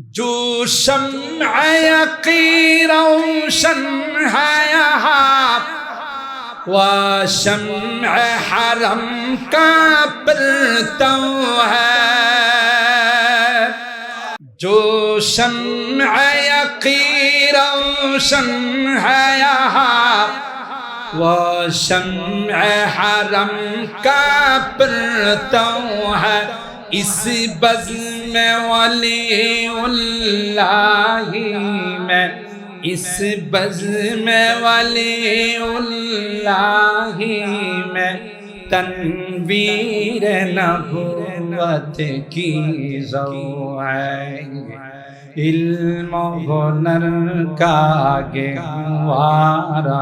جو شمع یقی روشن ہے یہاں وشمع حرم کا پلتو ہے جو شمع یقی روشن ہے یہاں وشمع حرم کا پلتو ہے इस बज़्म वली उल्लाही में, इस बज़्म वली उल्लाही में तनवीर नबुवत की जो है इल्म हुनर का गहवारा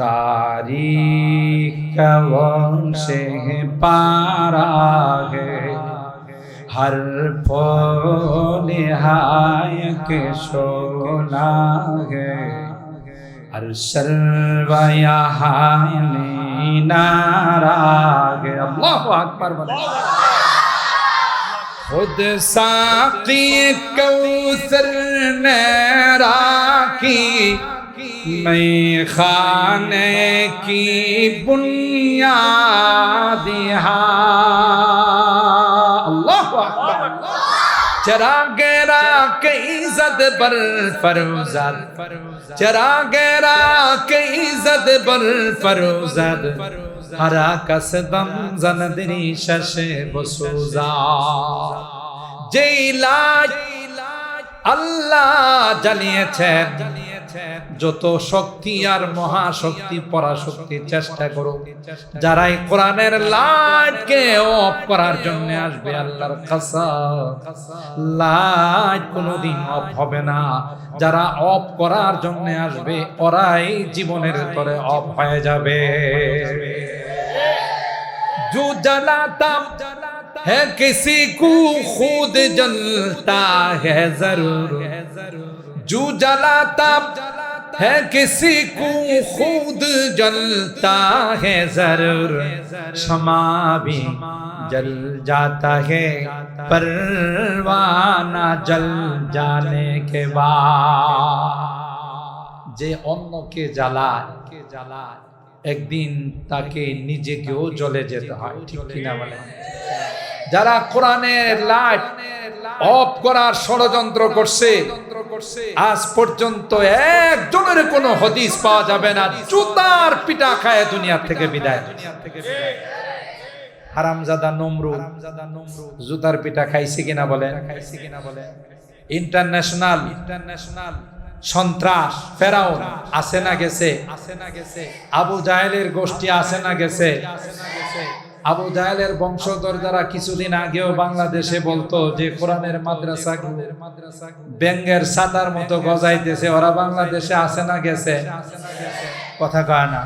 तारीख वो से पारा है हर फो निहाय के सोना है हर सर्वया नारा है अल्लाह अकबर खुद साकी कौसर ने राखी میں خانے کی بنیاد اللہ چرا گیرا کے عزت پر فروزت چرا گیرا کے عزت پر فروزت ہرا کس دم زندری شش بسوزا جیلا আল্লাহ জ্বালিয়েছেন যত শক্তি আর মহাশক্তি পরাশক্তি চেষ্টা করো যারা এই কোরআনের লাইটকে অফ করার জন্য আসবে আল্লাহর কাসা লাইট কোনোদিন অফ হবে না যারা অফ করার জন্য আসবে ওরাই জীবনের তরে অফ হয়ে যাবে जो जलाता है किसी को खुद जलता है जरूर जो जलाता है किसी को खुद जलता है जरूर क्षमा भी जल जाता है परवाना जल जाने के बाद যে অন্যকে জ্বালায় কে জ্বালায় একদিন তাকে নিজেকেও জ্বলে যেতে হয় ঠিক কিনা বলে যারা কোরআনের লাইট অফ করার ষড়যন্ত্র করছে আজ পর্যন্ত একজনের কোনো হদিস পাওয়া যাবে না। জুতার পিটা খায় দুনিয়া থেকে বিদায়। হারামজাদা নমরু জুতার পিঠা খাইছে কিনা বলে খাইছে কিনা বলে ইন্টারন্যাশনাল ইন্টারন্যাশনাল সন্ত্রাস ফেরাও আসে না গেছে? আসে না গেছে। আবু জাহেলের গোষ্ঠী আসে না গেছে? আসে না গেছে। আবু জাহেলের বংশধর যারা কিছুদিন আগেও বাংলাদেশে বলতো যে কোরআনের মাদ্রাসা ব্যাঙ্গের সাতার মতো গজাইতেছে, ওরা বাংলাদেশে আসে না গেছে? কথা কয় না।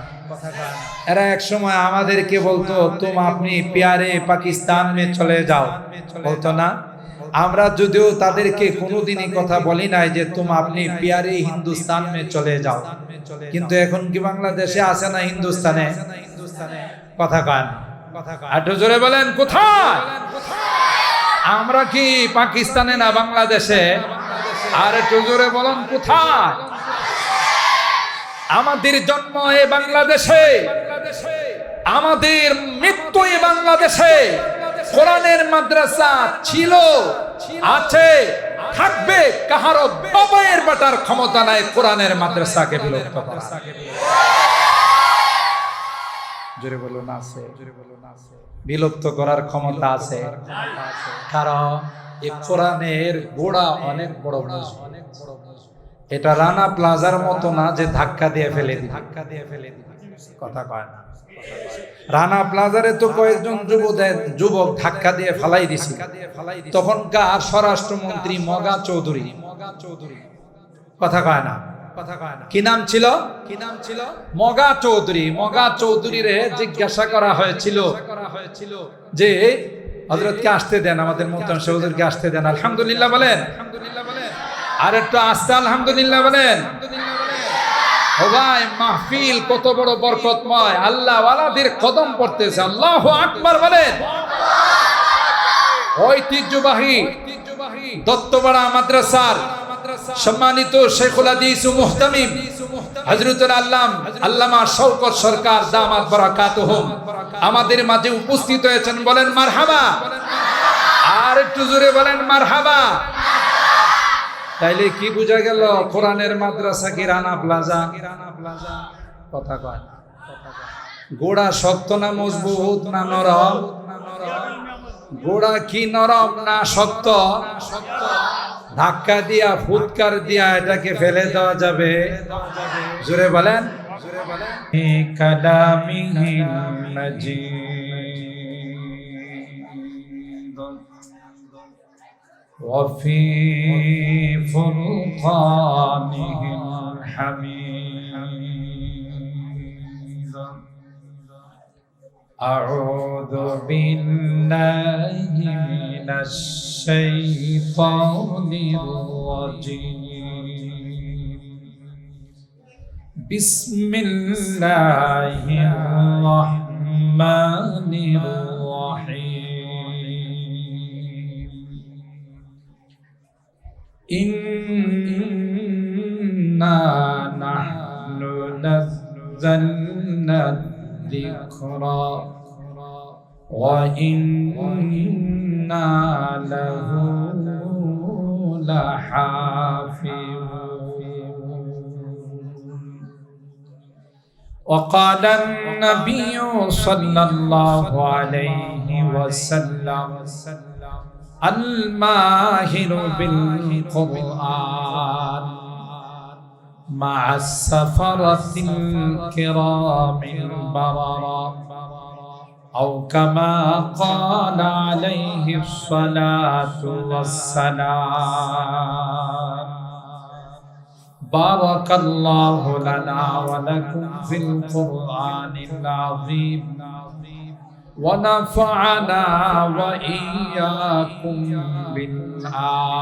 এরা এক সময় আমাদেরকে বলতো, তুম আপনি পিয়ারে পাকিস্তান মে চলে যাও। বলতো না। আমরা যদিও তাদেরকে কোনোদিনই কথা বলি নাই যে, তুম আপনি পিয়ারে হিন্দুস্তান মে চলে যাও। কিন্তু এখন কি বাংলাদেশে আসে না হিন্দুস্তানে? কথা কান জোরে বলেন, কোথায়? আমরা কি পাকিস্তানে না বাংলাদেশে? আর একটু জোরে বলেন, কোথায়? আমাদের জন্ম এ বাংলাদেশে। আমাদের মৃত্যু এ বাংলাদেশে। কোরআনের মাদ্রাসা ছিল, আছে, থাকবে, কাহারও বাবায়ের বাটার ক্ষমতা নাই কোরআনের মাদ্রাসাকে বিলুপ্ত করা জোরে বলুন আছে। জোরে বলুন আছে। বিলুপ্ত করার ক্ষমতা আছে। কারণ এই কোরআনের গোড়া অনেক বড় অনেক বড় এটা রানা প্লাজার মতো না যে ধাক্কা দিয়ে ফেলে দি ধাক্কা দিয়ে ফেলে দি কথা কয় না। রানা প্লাজারে তো কয়েকজন যুবক যুবক ধাক্কা দিয়ে ফালাই দিছি। তখনকার স্বরাষ্ট্রমন্ত্রী মগা চৌধুরী। মগা চৌধুরী। কথা কয় না। কি নাম ছিল? কি নাম ছিল? মগা চৌধুরী। মগা চৌধুরীর জিজ্ঞাসা করা হয়েছিল যে হজরতকে আসতে দেন আমাদের আসতে দেন। আলহামদুলিল্লাহ বলেন। আলহামদুলিল্লাহ বলেন। আর একটু আসতে আলহামদুলিল্লাহ বলেন। ও ভাই মাহফিল কত বড় বরকতময়। আল্লাহ ওয়ালাদের কদম পড়তেছে। আল্লাহ আকবার বলেন। ঐতিহ্যবাহী। দত্তপাড়া মাদ্রাসার সম্মানিত শেখুল হাদিস মুহতামিম, হযরতুল আল্লাম, আল্লামা শওকত সরকার দামাত বারাকাতুহুম। আমাদের মাঝে উপস্থিত হয়েছেন বলেন মারহাবা। আর একটু জোরে বলেন মারহাবা। তাইলে কি বোঝা গেল, কোরআনের মাদ্রাসা কি রানা প্লাজা? কথা কয়। গোড়া শক্ত না মজবুত না নরম? গোড়া কি নরম না শক্ত? ধাক্কা দিয়া ফুৎকার দিয়া এটাকে ফেলে দেওয়া যাবে জোরে বলেন কালামিহিল মাজিদ وفي فرقانه الحميد أعوذ بالله من الشيطان الرجيم. بسم الله الرحمن الرحيم. إنا نحن نزلنا الذكر وإنا له لحافظون. وقال النبي صلى الله عليه وسلم الماهر بالقرآن. مع السفرة الكرام البررة أو كما قال عليه الصلاة والسلام. بارك الله لنا ولكم في القرآن العظيم. ونفعنا وإياكم بالآيات.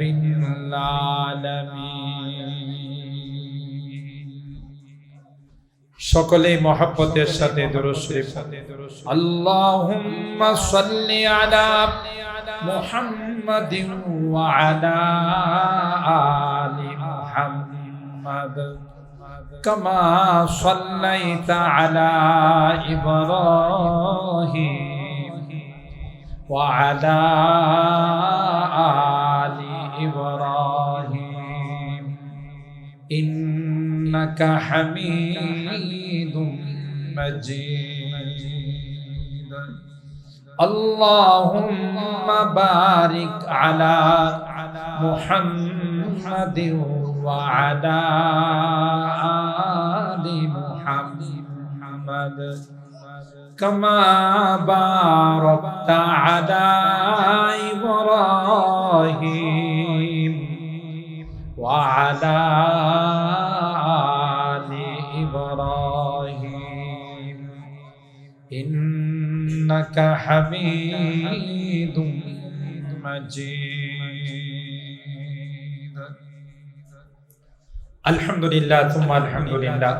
رب সকলেই মহাব্বতের সাথে দরুশরীফ আল্লাহুম্মা সাল্লি আলা মুহাম্মাদিন ওয়া আলা আলি মুহাম্মাদ। কামা সাল্লাইতা আলা ইব্রাহিম। ওয়া আলা إنك حميد مجيد اللهم بارك على محمد وعلى آل محمد كما باركت على إبراهيم وعلى إنك حميد مجيد আলহামদুলিল্লাহ তুম্মা আলহামদুলিল্লাহ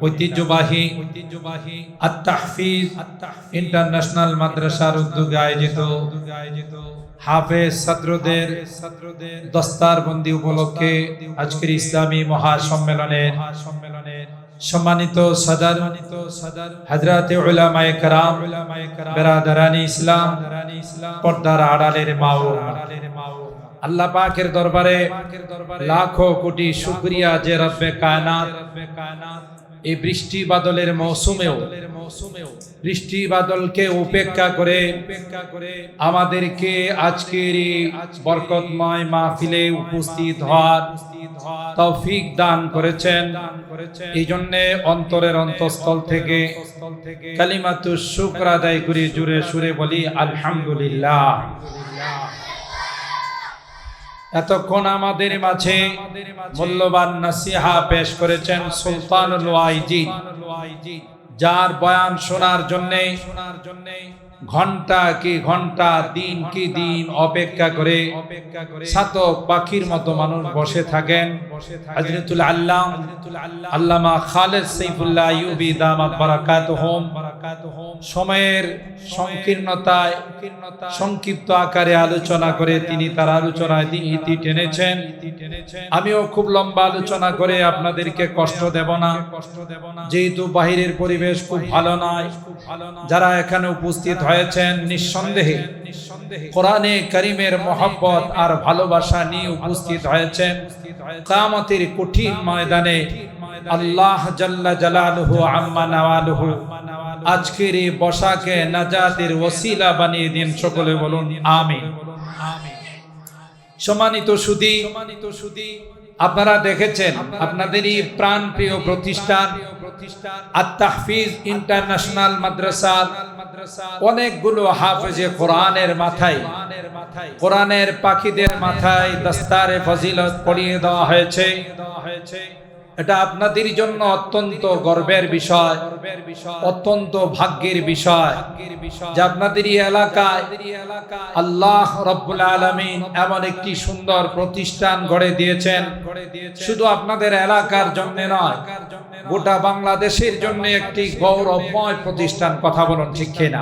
ঐতিহ্যবাহী ঐতিহ্যবাহী আত্তাহফিজ ইন্টারন্যাশনাল মাদ্রাসার উদ্যোগে আয়োজিত হাফেজ ছাত্রদের দস্তারবন্দি উপলক্ষে আজকের ইসলামী মহাসম্মেলনের সম্মানিত সাদার হাজরাতে উলামায়ে کرام বেরাদারানি ইসলাম পর্দার আড়ালের মাও আল্লাহ পাকের দরবারে লাখো কোটি শুকরিয়া যে রব্বে কায়নাত এই বৃষ্টি বাদলের মৌসুমেও বৃষ্টি বাদলকে উপেক্ষা করে আমাদেরকে আজকের এই বরকতময় মাহফিলে উপস্থিত হওয়ার তৌফিক দান করেছেন। এই জন্য অন্তরের অন্তঃস্থল থেকে কালিমাতু শুকর আদায় করে, জুড়ে সুরে বলি, আলহামদুলিল্লাহ। এতক্ষণ আমাদের মাঝে মূল্যবান নাসিহা পেশ করেছেন সুলতানুল ওয়াইজি যার বয়ান শোনার জন্যে শোনার জন্যে ঘণ্টা কি ঘণ্টা দিন কি দিন অপেক্ষা করে অপেক্ষা করে সাতক পাখির মতো মানুষ বসে থাকেন। আল্লাহ আল্লামা খালেদ সাইফুল্লাহ ইউবি দামাত বারাকাতুহুম। সময়ের সংকীর্ণতায় সংক্ষিপ্ত আকারে আলোচনা করে তিনি তার আলোচনায় ইতি টেনেছেন। আমিও খুব লম্বা আলোচনা করে আপনাদেরকে কষ্ট দেব না। কষ্ট দেব না। যেহেতু বাহিরের পরিবেশ খুব ভালো নয়। খুব ভালো না যারা এখানে উপস্থিত হয়েছেন নিঃসন্দেহে। নিঃসন্দেহে। কোরআনে করিমের মহব্বত আর ভালোবাসা নিয়ে উপস্থিত হয়েছেন। কামতের কঠিন ময়দানে আল্লাহ জাল্লা জালালুহু আম্মা নাওয়ালুহু। আজকের এই বসাকে নাজাতের ওসিলা বানিয়ে দিন সকলে বলুন, আমিন। সম্মানিত সুদী সম্মানিত সুদী আপনারা দেখেছেন আপনাদের এই প্রাণ প্রিয় প্রতিষ্ঠান আত্মাহফিজ, ইন্টারন্যাশনাল মাদ্রাসা, অনেকগুলো হাফেজে কোরআনের মাথায়, কোরআনের পাখিদের মাথায় দস্তারে ফজিলত পড়িয়ে দেওয়া হয়েছে দেওয়া হয়েছে। এটা আপনাদের জন্য অত্যন্ত গর্বের বিষয়, অত্যন্ত ভাগ্যের বিষয় যে আপনাদের এলাকায় আল্লাহ রব্বুল আলমিন এমন একটি সুন্দর প্রতিষ্ঠান গড়ে দিয়েছেন। শুধু আপনাদের এলাকার জন্য নয়, গোটা বাংলাদেশের জন্য একটি গৌরবময় প্রতিষ্ঠান, কথা বলুন ঠিক না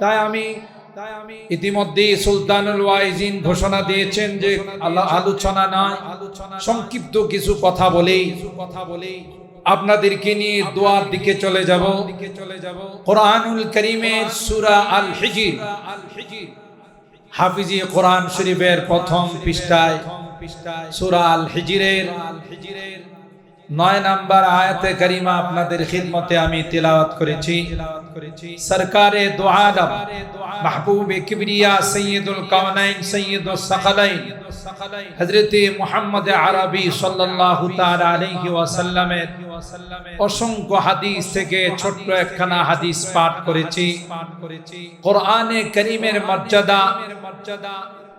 তাই আমি ইতিমধ্যে সুলতানুল ওয়াইজিন ঘোষণা দিয়েছেন যে আল্লাহ আলোচনা নয় সংক্ষিপ্ত কিছু কথা বলেই কথা বলেই আপনাদেরকে নিয়ে দোয়ার দিকে চলে যাব। দিকে চলে যাব। কোরআনুল করিমের সূরা আল হিজির। হাফিজি কোরআন শরীফের প্রথম পৃষ্ঠায় সূরা আল হিজিরের আল হিজিরের নয় নাম্বার আয়াতে করিমা আপনাদের খিদমতে আমি তিলাওয়াত করেছি। সরকারে দো আলম মাহবুব কিবরিয়া সৈয়দুল কাওনাইন সৈয়দুল সাকালাইন হযরত মুহাম্মদ আরবি সাল্লাল্লাহু তাআলা আলাইহি ওয়াসাল্লামের অসংখ্য হাদিস থেকে ছোট্ট একখানা হাদিস পাঠ করেছি। কোরআনে করিমের মর্যাদা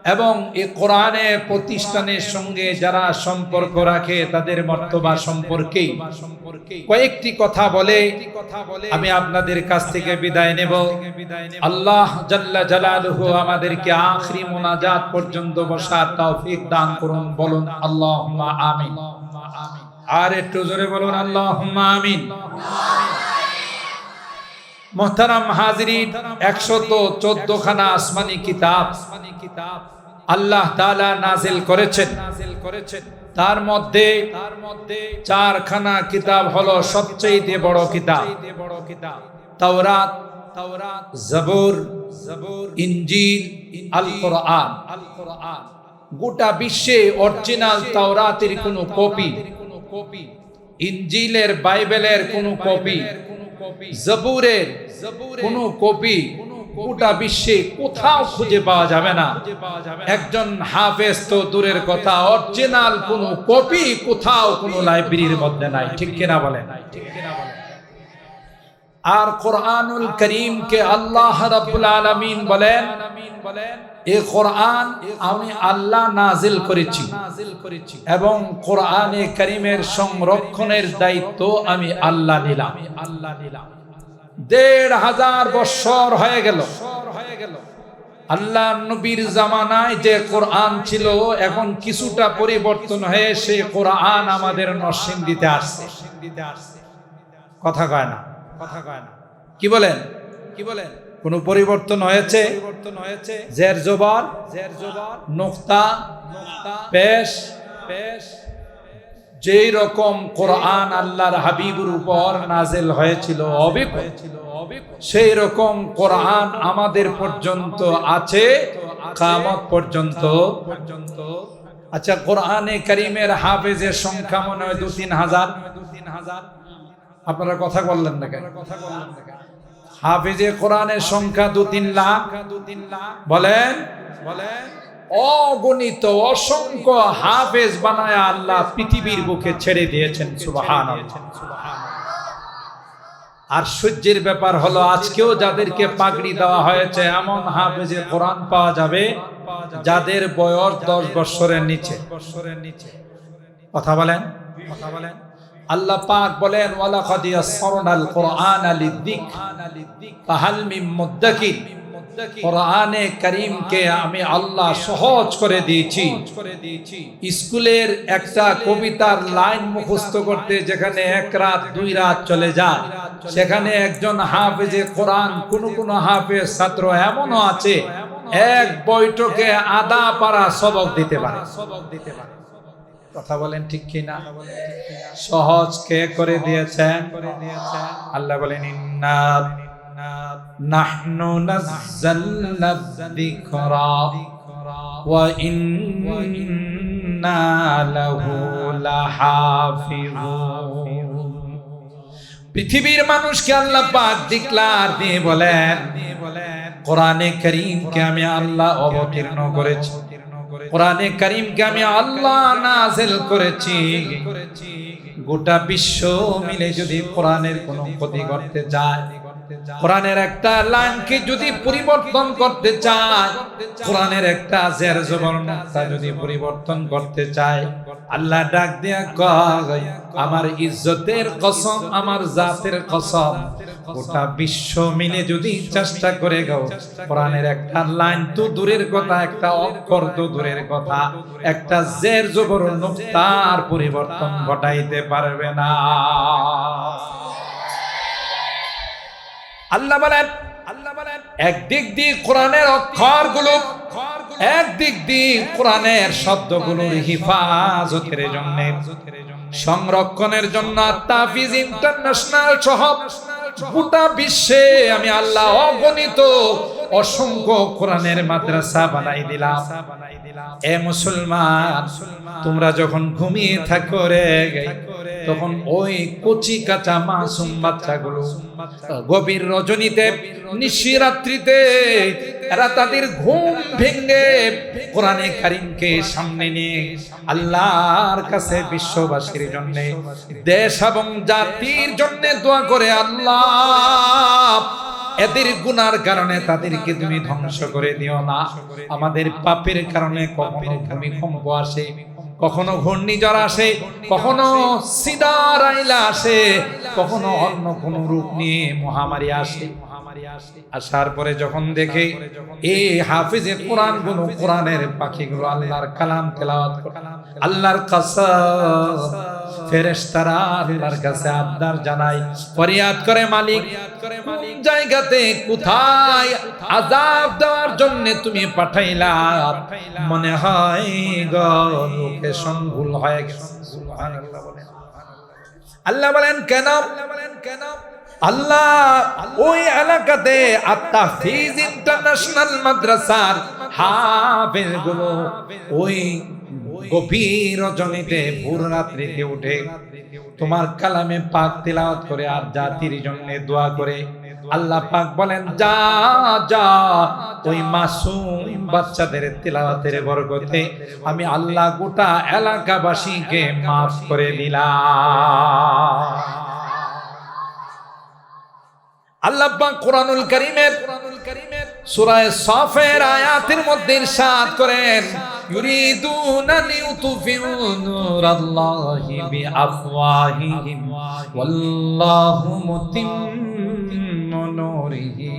এবং এই কোরআনের প্রতিষ্ঠানের সঙ্গে যারা সম্পর্ক রাখে, তাদের মর্তবা সম্পর্কে কয়েকটি কথা বলে আমি আপনাদের কাছ থেকে বিদায় নেব। আল্লাহ জাল্লা জালালুহু আমাদেরকে আখরি মোনাজাত পর্যন্ত বসার তৌফিক দান করুন, বলুন আল্লাহুম্মা আমিন। আর একটু জোরে বলুন আল্লাহুম্মা আমিন। মোহতারাম হাজরিন, একশত চোদ্দ খানা আসমানি কিতাব আল্লাহ তাআলা নাজিল করেছেন। নাজিল করেছেন তার মধ্যে তার মধ্যে চারখানা কিতাব হলো সবচেয়ে বড় কিতাব। বড় কিতাব তাওরাত তাওরাত জবুর জবুর ইনজিল আল কোরআন আল কোরআন গোটা বিশ্বে অরিজিনাল তাওরাতের কোনো কপি কোনো কপি, ইনজিলের বাইবেলের কোনো কপি জবুরের কোন কপি গোটা বিশ্বে কোথাও খুঁজে পাওয়া যাবে না। একজন হাফেজ তো দূরের কথা অরিজিনাল কোন কপি কোথাও কোন লাইব্রেরির মধ্যে নাই ঠিক কিনা বলেন? আর কোরআনুল করিমকে আল্লাহ রাব্বুল আলামিন বলেন এ কোরআন আমি আল্লাহ নাজিল করেছি। এবং কোরআনে করিমের সংরক্ষণের দায়িত্ব আমি আল্লাহ নিলাম। আল্লাহ নিলাম দেড় হাজার বছর হয়ে গেল। হয়ে গেল আল্লাহ নবীর জামানায় যে কোরআন ছিল, এখন কিছুটা পরিবর্তন হয়ে সে কোরআন আমাদের নসিন দিতে আসছে। কথা কয় না কথা কয় না? কি বলেন? কি বলেন? কোন পরিবর্তন হয়েছে? জের জবর জের জবর নোক্তা নোক্তা পেশ। পেশ। যেই রকম কোরআন আল্লাহর হাবিবুর উপর নাজেল হয়েছিল অবিক হয়েছিল সেই রকম কোরআন আমাদের পর্যন্ত আছে কামত পর্যন্ত। পর্যন্ত আচ্ছা কোরআনে করিমের হাফেজের সংখ্যা মনে হয় দু তিন হাজার। দু তিন হাজার। আপনারা কথা বললেন না কেন? কথা বললেন না হাফিজে কোরআনের সংখ্যা দু তিন লাখ। দু তিন লাখ বলেন বলেন অগণিত অসংখ্য হাফেজ বানায় আল্লাহ পৃথিবীর বুকে ছেড়ে দিয়েছেন সুবাহান আর সূর্যের ব্যাপার হলো, আজকেও যাদেরকে পাগড়ি দেওয়া হয়েছে, এমন হাফেজে কোরআন পাওয়া যাবে যাদের বয়স দশ বৎসরের নিচে। কথা বলেন? কথা বলেন? আল্লাহ পাক বলেন ওয়ালা খাদিয়া সরনাল কোরআন লিদ্দিক, ফাহাল মিন মুদ্দাকির, কোরআনে করিমকে আমি আল্লাহ সহজ করে দিয়েছি। স্কুলের একটা কবিতার লাইন মুখস্থ করতে যেখানে এক রাত, দুই রাত চলে যায়, সেখানে একজন হাফেজে কোরআন, কোন কোন হাফেজ ছাত্র এমনও আছে, এক বৈঠকে আদা পারা সবক দিতে পারে সবক দিতে পারে। কথা বলেন ঠিক কি না সহজ কে করে দিয়েছেন? আল্লাহ বলেন নাহনু যিকরা ওয়া ইন্না লাহু পৃথিবীর মানুষকে আল্লাহ পাক ডিক্লার দিয়ে বলেন, কোরআনে করিমকে আমি আল্লাহ অবতীর্ণ করেছি। কোরআনে করিমকে আমি আল্লাহ নাজেল করেছি? গোটা বিশ্ব মিলে যদি কোরআনের কোনো ক্ষতি করতে যায় কোরআনের একটা লাইনকে যদি পরিবর্তন করতে চায়, কোরআনের একটা জের জবরটা যদি পরিবর্তন করতে চায়, আল্লাহ ডাক দিয়া কয়, আমার ইজ্জতের কসম, আমার জাতের কসম গোটা বিশ্ব মিলে যদি চেষ্টা করে গাও, কোরআনের একটা লাইন তো দূরের কথা, একটা অক্ষর তো দূরের কথা, একটা জের জবর নুক্তার পরিবর্তন ঘটাইতে পারবে না। আল্লাহ বলেন আল্লাহ বলেন একদিক দিয়ে কোরআনের অক্ষরগুলো, একদিক দিয়ে কোরআনের শব্দগুলোর হিফাজতের জন্য, সংরক্ষণের জন্য তাফিজ ইন্টারন্যাশনাল সহ গোটা বিশ্বে আমি আল্লাহ অগণিত অসংখ্য কোরআনের মাদ্রাসা বানাই দিলাম। এ মুসলমান, তোমরা যখন ঘুমিয়ে থাকো রে, তখন ওই কচি কাঁচা মাসুম বাচ্চাগুলো গভীর রজনীতে নিশিরাত্রিতে এরা তাদের ঘুম ভেঙ্গে কোরআনে কারিমকে সামনে নিয়ে আল্লাহর কাছে বিশ্ববাসীর জন্য, দেশ এবং জাতির জন্য দোয়া করে আল্লাহ। এদের গুনার কারণে তাদেরকে তুমি ধ্বংস করে দিও না। আমাদের পাপের কারণে কখনো ভূমিকম্প আসে, কখনো ঘূর্ণিঝড় আসে, কখনো সিদার আইলা আসে, কখনো অন্য কোন রূপ নিয়ে মহামারী আসে। আসার পরে যখন দেখে এই হাফিজে কোরআনগুলো কোরআনের পাখিগুলো আল্লাহর কালাম তেলাওয়াত আল্লাহর কাসাম। ফেরেশতারা আল্লাহর কাছে আবদার জানাই। ফরিয়াদ করে মালিক। জায়গাতে কোথায় আযাব দেওয়ার জন্য তুমি পাঠাইলা? মনে হয় গো লোকে সংগুল হয়ে গেছে। সুবহানাল্লাহ বলেন আল্লাহ বলেন কেন? বলেন কেন আল্লাহ ওই এলাকাতে আত্তাফিজ ইন্টারন্যাশনাল মাদ্রাসার হাফেজগুলো ওই গভীর রজনীতে ভোর রাত্রিতে উঠে তোমার কালামে পাক তেলাওয়াত করে আর জাতির জন্য দোয়া করে, আল্লাহ পাক বলেন, যা যা, ওই মাসুম বাচ্চাদের তেলাওয়াতের বরকতে আমি আল্লাহ গোটা এলাকাবাসীকে মাফ করে দিলাম। আল্লাহ পাক কোরআনুল কারীমের সূরা সাফের আয়াতের মধ্যে ইরশাদ করেন, ইউরিদুনা লিউতফিউ নূরাল্লাহি বিআফওয়াহিহিম, ওয়াল্লাহু মুতিম্মু নূরিহি,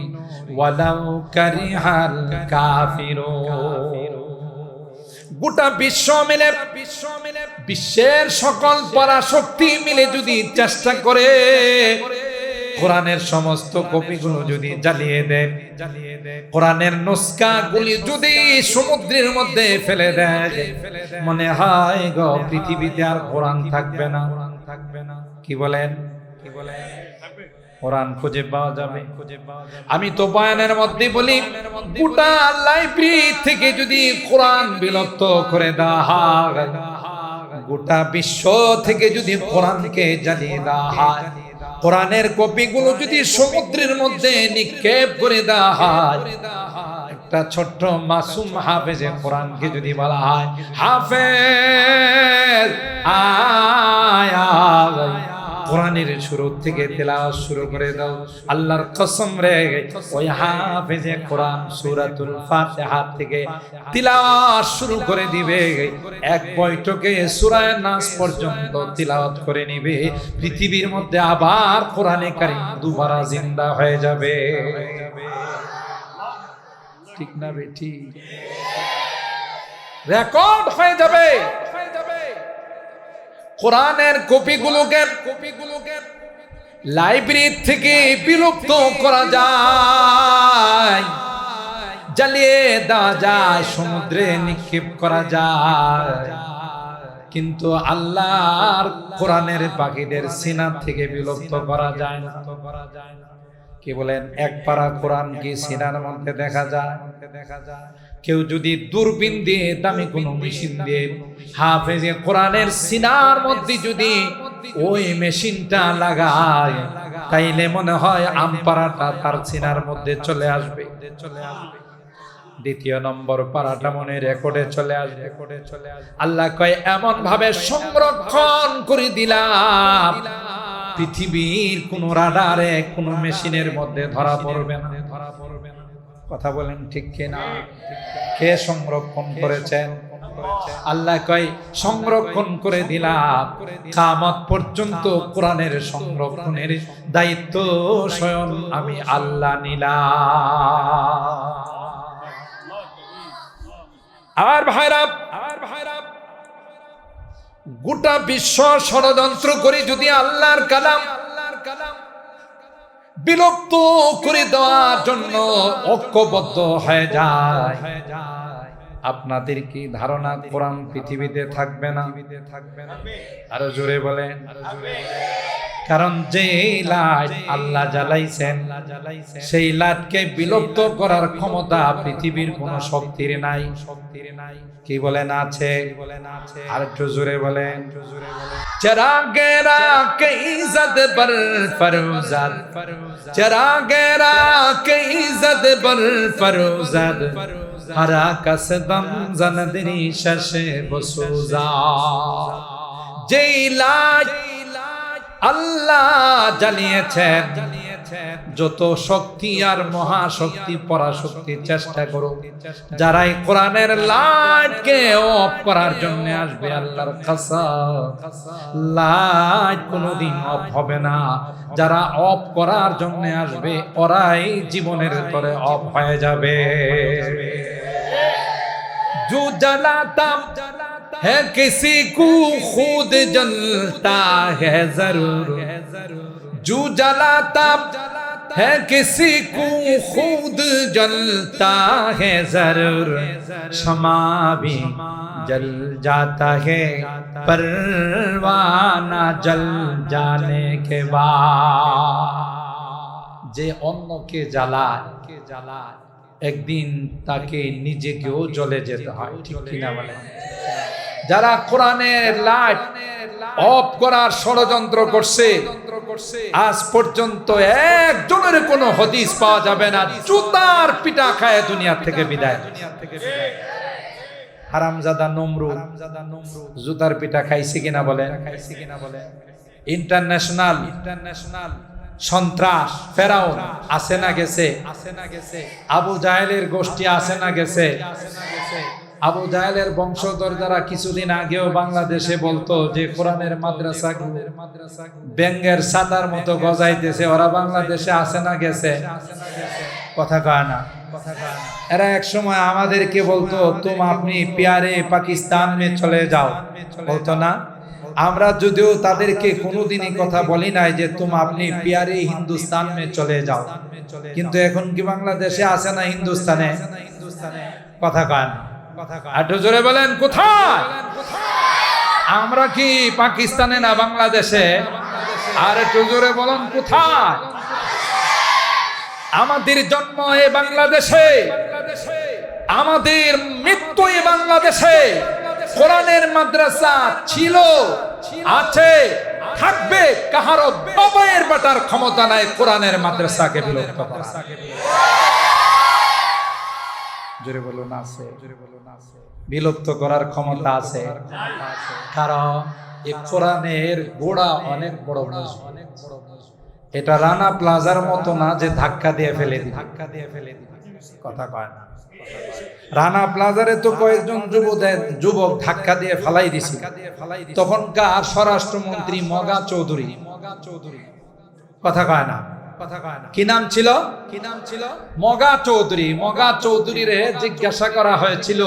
ওয়ালাউ কারিহাল কাফিরুন। গোটা বিশ্ব মিলে বিশ্ব মিলে, বিশ্বের সকল পরাশক্তি মিলে যদি চেষ্টা করে কোরআনের সমস্ত কপিগুলো যদি জ্বালিয়ে দেয় কোরআনের নুস্কা গুলি যদি সমুদ্রের মধ্যে ফেলে দেয়, মনে হয় গো পৃথিবীতে আর কোরআন থাকবে না। থাকবে না কি বলেন? কি বলেন কোরআন খুঁজে পাওয়া যাবে। আমি তো বয়ানের মধ্যে বলি, গোটা লাইব্রেরি থেকে যদি কোরআন বিলুপ্ত করে দেওয়া গোটা বিশ্ব থেকে যদি কোরআনকে জ্বালিয়ে দেওয়া হয় কোরআনের কপিগুলো যদি সমুদ্রের মধ্যে নিক্ষেপ করে দেওয়া হয়, একটা ছোট্ট মাসুম হাফেজে কোরআনকে যদি বলা হয়, হাফেজ, আয় কোরআনের শুরু থেকে তেলাওয়াত শুরু করে দাও। আল্লাহর কসম রে, ওই হাফেজে কোরআন সূরাতুল ফাতিহা থেকে তিলাওয়াত শুরু করে দিবে। এক বৈঠকে সূরা নাস পর্যন্ত তিলাওয়াত করে নিবে। পৃথিবীর মধ্যে আবার কোরআনে কারীম দুবারা জিন্দা হয়ে যাবে। ঠিক না বেঠি? রেকর্ড হয়ে যাবে। কোরআনের কপিগুলোকে কপিগুলোকে লাইব্রেরি থেকে বিলুপ্ত করা যায়, জ্বালিয়ে দেওয়া যায়, সমুদ্রে নিক্ষেপ করা যায়। কিন্তু আল্লাহর কোরআনের পাখিদের সিনা থেকে বিলুপ্ত করা যায় না। করা যায় না কি বলেন? এক পারা কোরআন কি সিনার মধ্যে দেখা যায় দেখা যায়? কেউ যদি দূরবীন দিয়ে দামি কোনো মেশিন দিয়ে হাফেজে কোরআনের সিনার মধ্যে যদি ওই মেশিনটা লাগায়, তাইলে মনে হয় আমপারাটা তার সিনার মধ্যে চলে আসবে। চলে আসবে দ্বিতীয় নম্বর পারাটা মনে রেকর্ডে চলে আসবে। রেকর্ডে চলে আসবে আল্লাহ কয় এমন ভাবে সংরক্ষণ করে দিলাম। পৃথিবীর কোন রাডারে কোন মেশিনের মধ্যে ধরা পড়বে না। ধরা পড়বে কথা বলেন ঠিক কিনা কে সংরক্ষণ করেছেন? আল্লাহ কয় সংরক্ষণ করে দিলাম। কামত পর্যন্ত কোরআনের সংরক্ষণের দায়িত্ব স্বয়ং আমি আল্লাহ নিলাম। আর ভাইরা আর ভাইরা গোটা বিশ্ব ষড়যন্ত্র করে যদি আল্লাহর কালাম আল্লাহর কালাম বিলুপ্ত করে দেওয়ার জন্য ঐক্যবদ্ধ হয়ে যায়। আপনাদের কি ধারণা কোরআন পৃথিবীতে থাকবে না। থাকবে আরও জোরে বলে কারণ যে লাট আল্লাহ জ্বালাইছেন, সেই লাটকে বিলুপ্ত করার ক্ষমতা পৃথিবীর কোন শক্তির নাই। শক্তির নাই কি বলেন আছে? আর একটু জোরে বলেন। چرا گیرا کہ عزت بر فروزد چرا گیرا کہ عزت بر فروزد হারা কাসদম জানদরি শশে বসুজা। যেই লাজ আল্লাহ জানিয়েছেন, যত শক্তি আর মহাশক্তি, পরাশক্তি চেষ্টা করো যারাই কোরআনের লাটকে অফ করার জন্য আসবে, আল্লাহর কাসা লাট কোনোদিন অফ হবে না। যারা অফ করার জন্য আসবে, ওরাই জীবনের করে অফ হয়ে যাবে। जो जलाता है किसी को खुद जलता है जरूर जो जलाता है किसी को खुद जलता है जरूर क्षमा भी जल जाता है परवाना जल जाने के बाद যে অন্যকে জ্বালায় কে জ্বালায় একদিন তাকে নিজেকেও জ্বলে যেতে হয় ঠিক কিনা বলে যারা কোরআনের লাইট অফ করার ষড়যন্ত্র করছে আজ পর্যন্ত একজনের কোনো হদিস পাওয়া যাবে না জুতার পিটা খায় দুনিয়া থেকে বিদায়। হারামজাদা নমরু জুতার পিঠা খাইছে কিনা বলে খাইছে কিনা বলে ইন্টারন্যাশনাল ইন্টারন্যাশনাল সন্ত্রাস ফেরাও আছে না গেছে? আবু জাহেলের গোষ্ঠী আছে না গেছে? আবু জাহেলের বংশধর যারা কিছুদিন আগেও বাংলাদেশে বলতো যে, কোরআনের মাদ্রাসা ব্যাঙ্গের সাতার মতো গজাইতেছে, ওরা বাংলাদেশে আছে না গেছে? কথা কয় না। এরা এক সময় আমাদেরকে বলতো, তুম আপনি পিয়ারে পাকিস্তান মে চলে যাও। বলতো না? আমরা যদিও তাদেরকে কোনোদিনই কথা বলি নাই যে তুমি আপনি পিয়ারে হিন্দুস্তান মে চলে যাও। কিন্তু এখন কি বাংলাদেশে আছে না হিন্দুস্তানে? কথা কান। না জোরে বলেন, কোথায়? আমরা কি পাকিস্তানে না বাংলাদেশে? আর একটু জোরে বলেন, কোথায়? আমাদের জন্ম এ বাংলাদেশে। আমাদের মৃত্যু এ বাংলাদেশে। কোরআনের মাদ্রাসা ছিল, আছে, থাকবে, কাহারও বাবায়ের বাটার ক্ষমতা নাই কোরআনের মাদ্রাসাকে বিলুপ্ত করা জোরে বলুন, আছে। জোরে বলুন আছে বিলুপ্ত করার ক্ষমতা আছে। কারণ এই কোরআনের গোড়া অনেক বড় অনেক বড় এটা রানা প্লাজার মতো না যে ধাক্কা দিয়ে ফেলে ধাক্কা দিয়ে ফেলে কথা কয় না। রানা প্লাজারে তো কয়েকজন যুবদের যুবক ধাক্কা দিয়ে ফালাই দিছে। তখনকার স্বরাষ্ট্রমন্ত্রী মগা চৌধুরী। মগা চৌধুরী কথা কয় না। কি নাম ছিল? কি নাম ছিল মগা চৌধুরী। মগা জিজ্ঞাসা করা হয়েছিল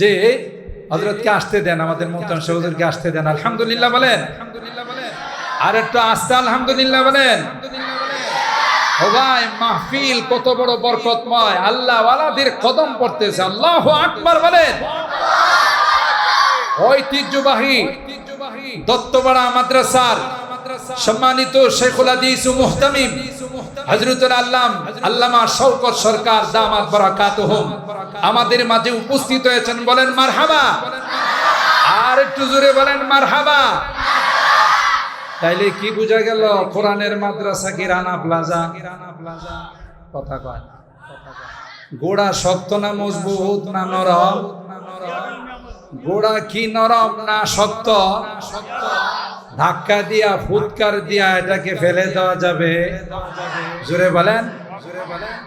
যে হজরতকে আসতে দেন, আমাদের মন্ত্রণ হুজুরকে আসতে দেন। আলহামদুলিল্লাহ বলেন। আলহামদুলিল্লাহ বলেন আর একটু আসতে আলহামদুলিল্লাহ বলেন। ও মাহফিল কত বড় বরকতময়। আল্লাহ ওয়ালাদের কদম পড়তেছে। আল্লাহ বলেন। ঐতিহ্যবাহী মাদ্রাসার সম্মানিত শেখুল হাদিস মুহতামিম হযরতুল আল্লাম আল্লামা সরকার দামাত বারাকাতুহুম। আমাদের মাঝে উপস্থিত হয়েছেন বলেন মারহাবা। আর একটু জোরে বলেন মারহাবা। তাইলে কি বোঝা গেল? কোরআনের মাদ্রাসা কি রানা প্লাজা? কথা কয়। গোড়া শক্ত না মজবুত না নরম? গোড়া কি নরম না শক্ত? ধাক্কা দিয়া, ফুৎকার দিয়া এটাকে ফেলে দেওয়া যাবে। জোরে বলেন। জোরে বলেন